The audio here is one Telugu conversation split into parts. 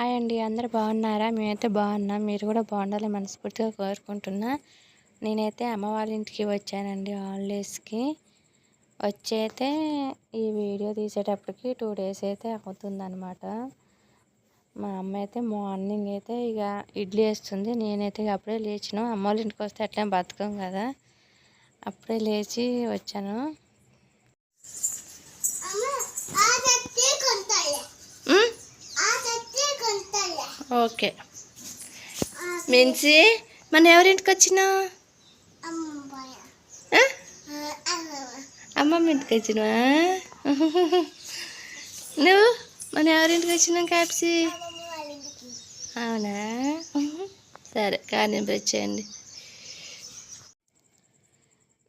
హాయ్ అండి అందరు బాగున్నారా? మేమైతే బాగున్నాం. మీరు కూడా బాగుండాలి మనస్ఫూర్తిగా కోరుకుంటున్నా. నేనైతే అమ్మ వాళ్ళ ఇంటికి వచ్చానండి హాలిడేస్కి. వచ్చైతే ఈ వీడియో తీసేటప్పటికి టూ డేస్ అయితే అవుతుందన్నమాట. మా అమ్మ అయితే మార్నింగ్ అయితే ఇక ఇడ్లీ వేస్తుంది. నేనైతే అప్పుడే లేచినాం. అమ్మ వాళ్ళ ఇంటికి వస్తే అట్లా బతకం కదా. అప్పుడే లేచి వచ్చాను. ఓకే. మిన్సి మన ఎవరింటికి వచ్చినా అమ్మమ్మ ఇంటికి వచ్చినవా? నువ్వు మన ఎవరింటికి వచ్చినా క్యాప్సీ అవునా? సరే కానీ వచ్చేయండి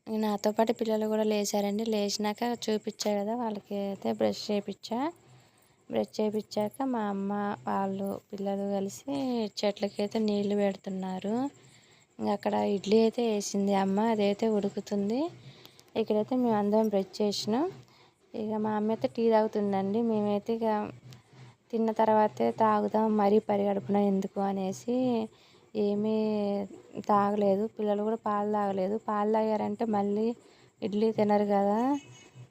నాతో పాటు పిల్లలు కూడా లేచారండి. లేచినాక చూపించా కదా వాళ్ళకి అయితే బ్రష్ చేయించా బ్రష్ చేయించాక మా అమ్మ వాళ్ళు పిల్లలు కలిసి చెట్లకైతే నీళ్ళు పెడుతున్నారు. ఇంకా అక్కడ ఇడ్లీ అయితే వేసింది అమ్మ అదైతే ఉడుకుతుంది. ఇక్కడైతే మేము అందరం బ్రష్ చేసినాం. ఇక మా అమ్మ అయితే టీ తాగుతుందండి. మేమైతే ఇక తిన్న తర్వాతే తాగుదాం మరీ పరిగడుపున ఎందుకు అనేసి ఏమీ తాగలేదు. పిల్లలు కూడా పాలు తాగలేదు. పాలు తాగారంటే మళ్ళీ ఇడ్లీ తినరు కదా.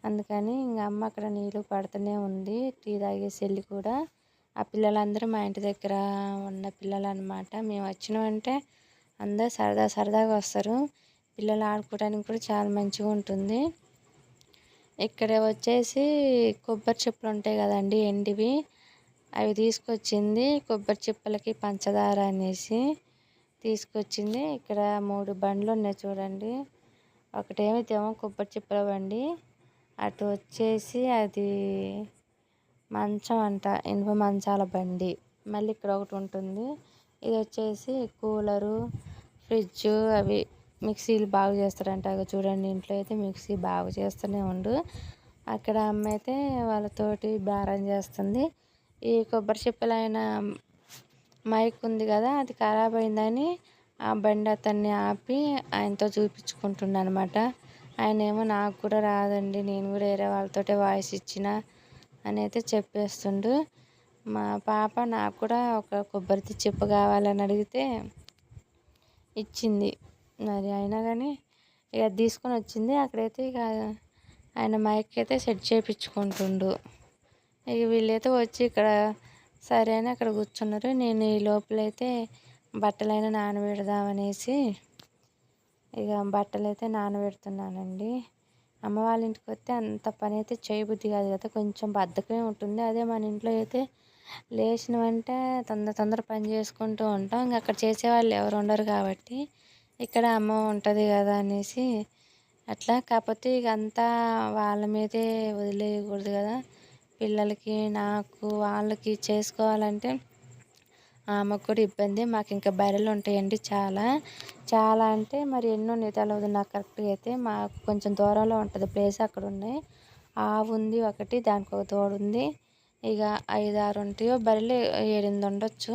అందుకని ఇంకా అమ్మ అక్కడ నీళ్ళు పడుతూనే ఉంది. టీ తాగేసి వెళ్ళి కూడా ఆ పిల్లలందరూ మా ఇంటి దగ్గర ఉన్న పిల్లలు అనమాట మేము వచ్చినామంటే అందరు సరదా సరదాగా వస్తారు. పిల్లలు ఆడుకోవడానికి కూడా చాలా మంచిగా ఉంటుంది. ఇక్కడ వచ్చేసి కొబ్బరి చెప్పులు ఉంటాయి కదండి ఎండివి. అవి తీసుకొచ్చింది కొబ్బరి చిప్పలకి పంచదార అనేసి తీసుకొచ్చింది. ఇక్కడ మూడు బండ్లు ఉన్నాయి చూడండి. ఒకటేమో కొబ్బరి చిప్పల బండి అటు వచ్చేసి అది మంచం అంట ఇనుప మంచాల బండి. మళ్ళీ ఇక్కడ ఒకటి ఉంటుంది. ఇది వచ్చేసి కూలరు ఫ్రిడ్జ్ అవి మిక్సీలు బాగు చేస్తారంట చూడండి. ఇంట్లో అయితే మిక్సీ బాగు చేస్తూనే ఉండు. అక్కడ అమ్మ అయితే వాళ్ళతోటి బేరం చేస్తుంది. ఈ కొబ్బరి చిప్పలైన మైక్ ఉంది కదా అది ఖరాబ్ అయిందని ఆ బండి అతన్ని ఆపి ఆయనతో చూపించుకుంటుండ అనమాట ఆయన ఏమో నాకు కూడా రాదండి. నేను కూడా వేరే వాళ్ళతో వాయిస్ ఇచ్చిన అని అయితే చెప్పేస్తుండు. మా పాప నాకు కూడా ఒక కొబ్బరి చెప్పు కావాలని అడిగితే ఇచ్చింది. మరి అయినా కానీ ఇక తీసుకొని వచ్చింది. అక్కడైతే ఇక ఆయన మైక్ అయితే సెట్ చేయించుకుంటుండు. ఇక వీళ్ళైతే వచ్చి ఇక్కడ సరే అని అక్కడ కూర్చున్నారు. నేను ఈ లోపలైతే బట్టలైనా నానబెడదామనేసి ఇక బట్టలు అయితే నానబెడుతున్నానండి. అమ్మ వాళ్ళ ఇంటికి వస్తే అంత పని అయితే చేయబుద్ధి కాదు కదా కొంచెం బద్ధకమే ఉంటుంది. అదే మన ఇంట్లో అయితే లేచినవంటే తొందర తొందర పని చేసుకుంటూ ఉంటాం. ఇంకా అక్కడ చేసేవాళ్ళు ఎవరు ఉండరు కాబట్టి ఇక్కడ అమ్మ ఉంటుంది కదా అనేసి అట్లా. కాకపోతే ఇక అంతా వాళ్ళ మీదే వదిలేయకూడదు కదా. పిల్లలకి నాకు వాళ్ళకి చేసుకోవాలంటే ఆమెకు కూడా ఇబ్బంది. మాకు ఇంకా బర్రెలు ఉంటాయండి చాలా. చాలా అంటే మరి ఎన్నో నితాలు నాకు కరెక్ట్గా అయితే మాకు కొంచెం దూరంలో ఉంటుంది ప్లేస్ అక్కడ ఉన్నాయి. ఆవు ఉంది ఒకటి దానికి ఒక తోడు ఉంది. ఇక ఐదు ఆరు ఉంటాయో బర్రెలు ఏడెనిమిది ఉండొచ్చు.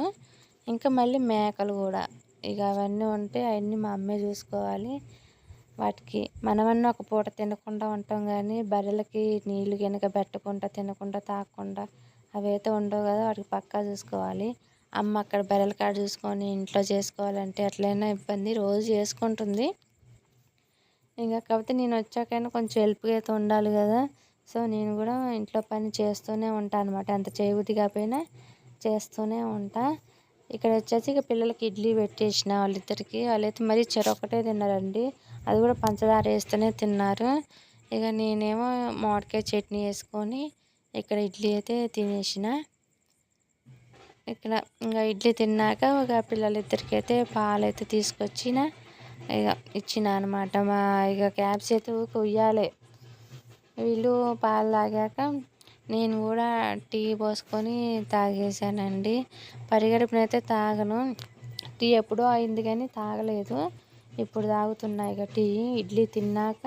ఇంకా మళ్ళీ మేకలు కూడా. ఇక అవన్నీ ఉంటే అవన్నీ మా అమ్మే చూసుకోవాలి. వాటికి మనమన్నా ఒక పూట తినకుండా ఉంటాం కానీ బర్రెలకి నీళ్ళు కనుక పెట్టకుండా తినకుండా తాగకుండా అవి అయితే ఉండవు కదా వాటికి పక్కా చూసుకోవాలి. అమ్మ అక్కడ బెరల కాడ చూసుకొని ఇంట్లో చేసుకోవాలంటే ఎట్లయినా ఇబ్బంది రోజు చేసుకుంటుంది. ఇంకా కాకపోతే నేను వచ్చాకైనా కొంచెం హెల్ప్గా అయితే ఉండాలి కదా. సో నేను కూడా ఇంట్లో పని చేస్తూనే ఉంటాను అనమాట అంత చేయబుద్ధి కాకపోయినా చేస్తూనే ఉంటా. ఇక్కడ వచ్చేసి ఇక పిల్లలకి ఇడ్లీ పెట్టేసిన వాళ్ళిద్దరికి. వాళ్ళైతే మరీ చెరొకటే తిన్నారండి. అది కూడా పంచదార వేస్తూనే తిన్నారు. ఇక నేనేమో మామిడికాయ చట్నీ వేసుకొని ఇక్కడ ఇడ్లీ అయితే తినేసిన. ఇక్కడ ఇంకా ఇడ్లీ తిన్నాక ఒక పిల్లలిద్దరికి అయితే పాలు అయితే తీసుకొచ్చిన. ఇక ఇచ్చిన అనమాట మా ఇక క్యాబ్స్ అయితే కొయ్యాలి వీళ్ళు పాలు తాగాక నేను కూడా టీ పోసుకొని తాగేసానండి పరిగడుపునైతే తాగను. టీ ఎప్పుడో అయింది కానీ తాగలేదు. ఇప్పుడు తాగుతున్నా ఇక టీ. ఇడ్లీ తిన్నాక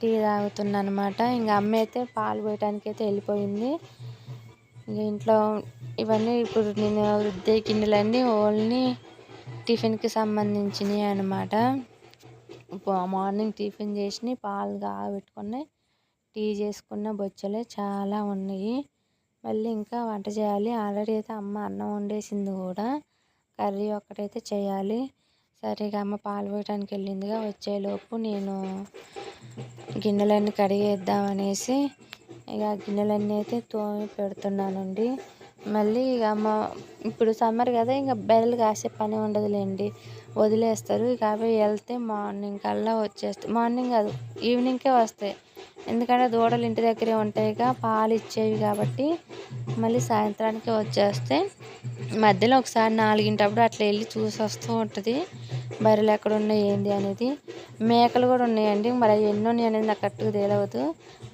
టీ తాగుతున్నా అనమాట ఇంకా అమ్మ అయితే పాలు పోయటానికి అయితే వెళ్ళిపోయింది. ఇంక ఇంట్లో ఇవన్నీ ఇప్పుడు నేను రుద్దే గిన్నెలన్నీ ఓన్లీ టిఫిన్కి సంబంధించినవి అనమాట మార్నింగ్ టిఫిన్ చేసి పాలు కాగబెట్టుకుని టీ చేసుకున్న బొచ్చలే చాలా ఉన్నాయి. మళ్ళీ ఇంకా వంట చేయాలి. ఆల్రెడీ అయితే అమ్మ అన్నం వండేసింది కూడా. కర్రీ ఒక్కటైతే చేయాలి. సరిగా అమ్మ పాలు పోయడానికి వెళ్ళిందిగా. వచ్చేలోపు నేను గిన్నెలన్నీ కడిగేద్దామనేసి ఇక గిన్నెలన్నీ అయితే తోమి పెడుతున్నానండి. మళ్ళీ ఇక అమ్మ ఇప్పుడు సమ్మర్ కదా ఇంకా బెరలు కాసే పని ఉండదులేండి. వదిలేస్తారు. ఇక అవి వెళ్తే మార్నింగ్ కల్లా వచ్చేస్తాయి. మార్నింగ్ కాదు ఈవినింగ్కే వస్తాయి. ఎందుకంటే దూడలు ఇంటి దగ్గరే ఉంటాయిగా పాలు ఇచ్చేవి కాబట్టి మళ్ళీ సాయంత్రానికి వచ్చేస్తే మధ్యలో ఒకసారి నాలుగింటప్పుడు అట్లా వెళ్ళి చూసి వస్తూ ఉంటుంది. బర్రెలు ఎక్కడ ఉన్నాయి ఏంటి అనేది. మేకలు కూడా ఉన్నాయండి. మరి అవి ఉన్నాయి అనేది నాకు కరెక్ట్గా తెలియదు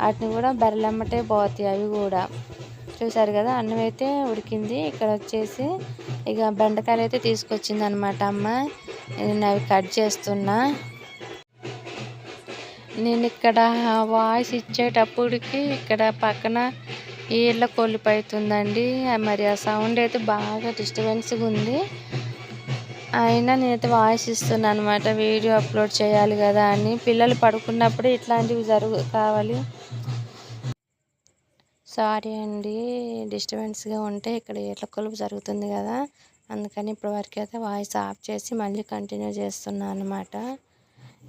వాటిని కూడా బర్రెలు పోతాయి అవి కూడా. చూసారు కదా అన్నం అయితే ఉడికింది. ఇక్కడ వచ్చేసి ఇక బెండకాయలు అయితే తీసుకొచ్చింది అనమాట అమ్మ. నేను అవి కట్ చేస్తున్నా. నేను ఇక్కడ వాయిస్ ఇచ్చేటప్పటికి ఇక్కడ పక్కన ఈళ్ళ కొలిపోతుందండి మరి ఆ సౌండ్ అయితే బాగా డిస్టర్బెన్స్గా ఉంది. అయినా నేనైతే వాయిస్ ఇస్తున్నాను అనమాట వీడియో అప్లోడ్ చేయాలి కదా అని. పిల్లలు పడుకున్నప్పుడు ఇట్లాంటివి జరుగు కావాలి. సారీ అండి డిస్టర్బెన్స్గా ఉంటే ఇక్కడ ఎట్ల కొలుపు జరుగుతుంది కదా. అందుకని ఇప్పటివరకు అయితే వాయిస్ ఆఫ్ చేసి మళ్ళీ కంటిన్యూ చేస్తున్నాను అనమాట.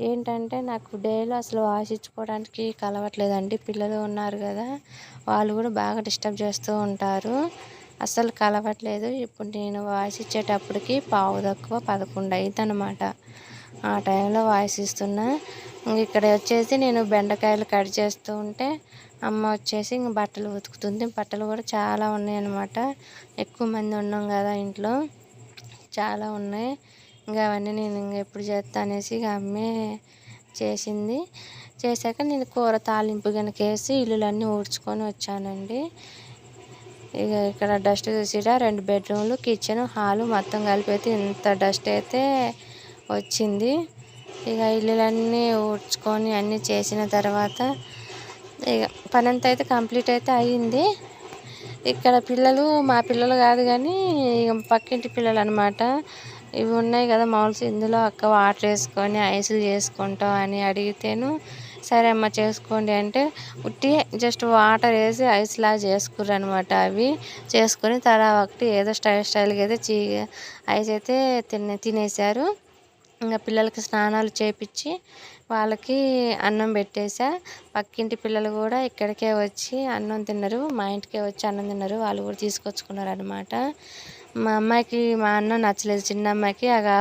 ఏంటంటే నాకు డేలో అసలు వాయిస్ ఇచ్చుకోవడానికి కలవట్లేదండి. పిల్లలు ఉన్నారు కదా వాళ్ళు కూడా బాగా డిస్టర్బ్ చేస్తూ ఉంటారు. అసలు కలవట్లేదు. ఇప్పుడు నేను వాయిస్ ఇచ్చేటప్పటికి పావు తక్కువ పదకొండు అయిందనమాట ఆ టైంలో వాయిస్ ఇస్తున్నా. ఇక్కడ వచ్చేసి నేను బెండకాయలు కట్ చేస్తూ ఉంటే అమ్మ వచ్చేసి ఇంక బట్టలు ఉతుకుతుంది. బట్టలు కూడా చాలా ఉన్నాయి అనమాట ఎక్కువ మంది ఉన్నాం కదా ఇంట్లో. చాలా ఉన్నాయి. ఇంకా అవన్నీ నేను ఇంక ఎప్పుడు చేస్తా అనేసి ఇక అమ్మే చేసింది. చేశాక నేను కూర తాలింపు కనుక వేసి ఇల్లులన్నీ ఊడ్చుకొని వచ్చానండి. ఇక్కడ డస్ట్ చూసిరా రెండు బెడ్రూమ్లు కిచెన్ హాలు మొత్తం కలిపి అయితే ఇంత డస్ట్ అయితే వచ్చింది. ఇక ఇల్లులన్నీ ఊడ్చుకొని అన్నీ చేసిన తర్వాత ఇక పని అంతా అయితే కంప్లీట్ అయితే అయ్యింది. ఇక్కడ పిల్లలు మా పిల్లలు కాదు కానీ ఇక పక్కింటి పిల్లలు అనమాట ఇవి ఉన్నాయి కదా మౌల్స్ ఇందులో అక్క వాటర్ వేసుకొని ఐసులు చేసుకుంటాం అని అడిగితేను సరే అమ్మ చేసుకోండి అంటే ఉట్టి జస్ట్ వాటర్ వేసి ఐస్ లాగా చేసుకుర్రు అనమాట అవి. చేసుకొని తలా ఒకటి ఏదో స్టైల్ స్టైల్గా అయితే చీ ఐస్ అయితే తినే తినేసారు ఇంకా పిల్లలకి స్నానాలు చేపించి వాళ్ళకి అన్నం పెట్టేసా పక్కింటి పిల్లలు కూడా ఇక్కడికే వచ్చి అన్నం తిన్నారు మా ఇంటికే వచ్చి అన్నం తిన్నారు వాళ్ళు కూడా తీసుకొచ్చుకున్నారు అనమాట మా అమ్మాయికి మా అన్నం నచ్చలేదు చిన్న అమ్మాయికి. అగా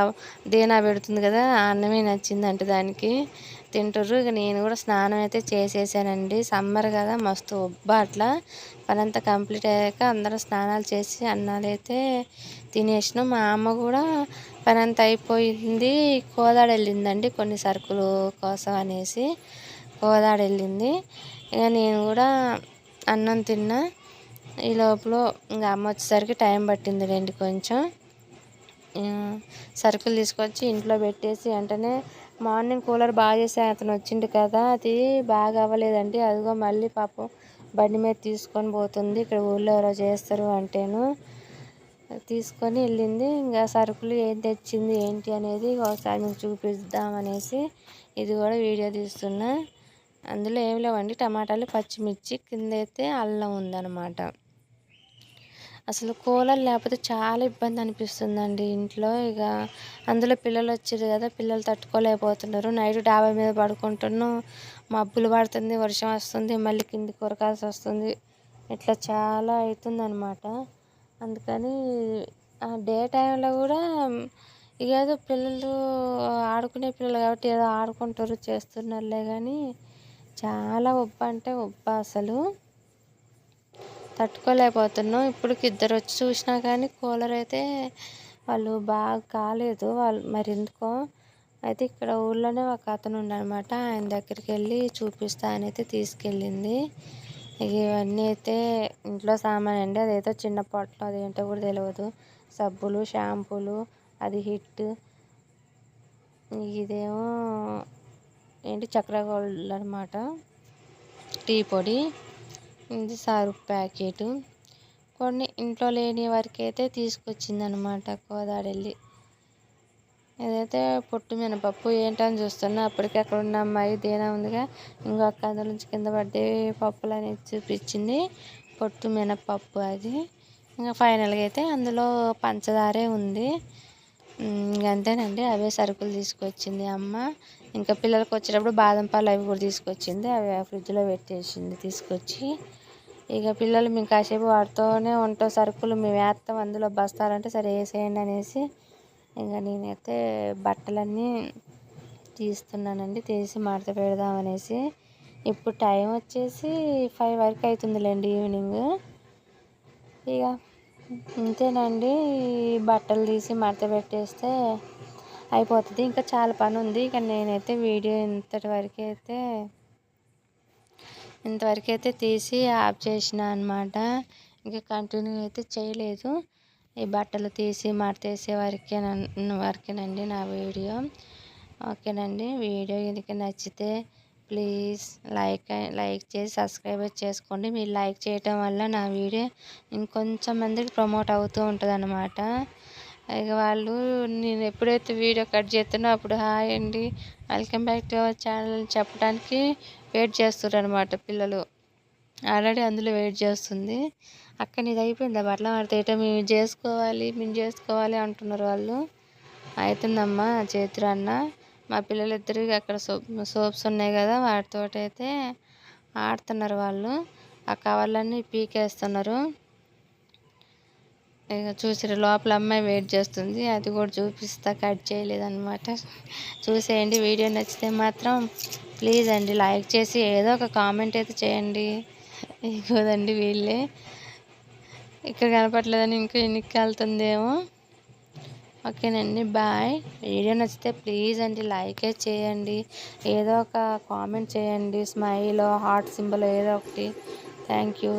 దీనా పెడుతుంది కదా ఆ అన్నమే నచ్చిందంట దానికి. తింటుర్రు. ఇక నేను కూడా స్నానం అయితే చేసేసానండి. సమ్మర్ కదా మస్తు ఉబ్బ అట్లా. పనంతా కంప్లీట్ అయ్యాక అందరూ స్నానాలు చేసి అన్నాలు అయితే తినేసినాం. మా అమ్మ కూడా పనంతా అయిపోయింది. కోదాడ వెళ్ళిందండి కొన్ని సరుకులు కోసం అనేసి. కోదాడ వెళ్ళింది ఇక నేను కూడా అన్నం తిన్నా. ఈ లోపల ఇంకా అమ్మ వచ్చేసరికి టైం పట్టింది రండి కొంచెం. సరుకులు తీసుకొచ్చి ఇంట్లో పెట్టేసి వెంటనే మార్నింగ్ కూలర్ బాగా చేసే అతను వచ్చిండు కదా అది బాగా అవ్వలేదండి. అదిగో మళ్ళీ పాపం బండి మీద తీసుకొని పోతుంది. ఇక్కడ ఊళ్ళో ఎవరో చేస్తారు అంటేను. తీసుకొని వెళ్ళింది. ఇంకా సరుకులు ఏం తెచ్చింది ఏంటి అనేది ఒకసారి మీకు చూపిద్దామనేసి ఇది కూడా వీడియో తీస్తున్నా. అందులో ఏం లేవండి టమాటాలు పచ్చిమిర్చి కింద అయితే అల్లం ఉందన్నమాట. అసలు కూలర్ లేకపోతే చాలా ఇబ్బంది అనిపిస్తుందండి ఇంట్లో. ఇక అందులో పిల్లలు వచ్చారు కదా పిల్లలు తట్టుకోలేకపోతున్నారు. నైట్ డాబా మీద పడుకుంటున్నాం. మబ్బులు పడుతుంది వర్షం వస్తుంది మళ్ళీ కింది కొరకాల్సి వస్తుంది. ఇట్లా చాలా అవుతుందన్నమాట. అందుకని డే టైంలో కూడా ఏదో పిల్లలు ఆడుకునే పిల్లలు కాబట్టి ఏదో ఆడుకుంటారు చేస్తున్నారులే కానీ చాలా ఉబ్బ అంటే ఉబ్బ అసలు. తట్టుకోలేకపోతున్నాం. ఇప్పటికి ఇద్దరు వచ్చి చూసినా కానీ కూలర్ అయితే వాళ్ళు బాగా కాలేదు. వాళ్ళు మరి ఎందుకో? అయితే ఇక్కడ ఊళ్ళోనే ఒక అతను ఉండనమాట ఆయన దగ్గరికి వెళ్ళి చూపిస్తా అని అయితే తీసుకెళ్ళింది. ఇవన్నీ అయితే ఇంట్లో సామాన్ అండి. అదైతే చిన్న పొట్టలో అదేంటో కూడా తెలియదు సబ్బులు షాంపూలు అది హిట్. ఇదేమో ఏంటి? చక్ర గోల్డ్ అనమాట టీ పొడి. ఇది సరుపు ప్యాకెట్. కొన్ని ఇంట్లో లేని వారికి అయితే తీసుకొచ్చింది కోదాడెళ్ళి. ఏదైతే పొట్టు మినపప్పు ఏంటని చూస్తున్నా అప్పటికి అక్కడ ఉన్న అమ్మాయి దేనా ఉందిగా ఇంకొక అందులో నుంచి కింద పడ్డే పప్పులు అనేది చూపించింది. పొట్టు మినపప్పు అది. ఇంకా ఫైనల్గా అయితే అందులో పంచదారే ఉంది. అంతేనండి అవే సరుకులు తీసుకొచ్చింది అమ్మ. ఇంకా పిల్లలకు వచ్చేటప్పుడు బాదం పాలు అవి కూడా తీసుకొచ్చింది అవి ఫ్రిడ్జ్లో పెట్టేసింది తీసుకొచ్చి. ఇక పిల్లలు మేము కాసేపు వాడుతూనే ఉంటాం సరుకులు మేము వేస్తాం అందులో బస్తాలంటే సరే వేసేయండి అనేసి. ఇంకా నేనైతే బట్టలన్నీ తీస్తున్నానండి తీసి మడత పెడదాం అనేసి. ఇప్పుడు టైం వచ్చేసి ఫైవ్ వరకు అవుతుందిలేండి ఈవినింగ్. ఇక అంతేనండి బట్టలు తీసి మడత పెట్టేస్తే అయిపోతుంది. ఇంకా చాలా పని ఉంది. ఇక నేనైతే వీడియో ఇంతటి వరకు అయితే ఇంతవరకు అయితే తీసి ఆఫ్ చేసిన అనమాట ఇంకా కంటిన్యూ అయితే చేయలేదు. ఈ బట్టలు తీసి మడతేసే వరకే వరకేనండి నా వీడియో. ఓకేనండి. వీడియో కనుక నచ్చితే ప్లీజ్ లైక్ లైక్ చేసి సబ్స్క్రైబ్ చేసుకోండి. మీరు లైక్ చేయటం వల్ల నా వీడియో ఇంకొంచెం మందికి ప్రమోట్ అవుతూ ఉంటుంది అనమాట ఇక వాళ్ళు నేను ఎప్పుడైతే వీడియో కట్ చేస్తానో అప్పుడు హాయ్ అండి. Welcome back to our channel. చెప్పడానికి వెయిట్ చేస్తున్నారనమాట పిల్లలు. ఆల్రెడీ అందులో వెయిట్ చేస్తుంది. అక్క నీది అయిపోయింది? బట్టలు ఆడితే మేము చేసుకోవాలి మేము చేసుకోవాలి అంటున్నారు వాళ్ళు. అవుతుందమ్మా చేతురన్నా మా పిల్లలు ఇద్దరికి అక్కడ సోప్ సోప్స్ ఉన్నాయి కదా వాటితో అయితే ఆడుతున్నారు వాళ్ళు. ఆ కవర్లన్నీ పీకేస్తున్నారు. ఇక చూసారు లోపల అమ్మాయి వెయిట్ చేస్తుంది. అది కూడా చూపిస్తా కట్ చేయలేదన్నమాట. చూసేయండి వీడియో నచ్చితే మాత్రం ప్లీజ్ అండి లైక్ చేసి ఏదో ఒక కామెంట్ అయితే చేయండి. ఇగోదండి వీళ్ళే. ఇక్కడ కనపట్లేదని ఇంకా ఎన్నికి వెళ్తుందేమో. ఓకేనండి బాయ్. వీడియో నచ్చితే ప్లీజ్ అండి లైకే చేయండి. ఏదో ఒక కామెంట్ చేయండి స్మైల్ హార్ట్ సింబల్ ఏదో ఒకటి. Thank you.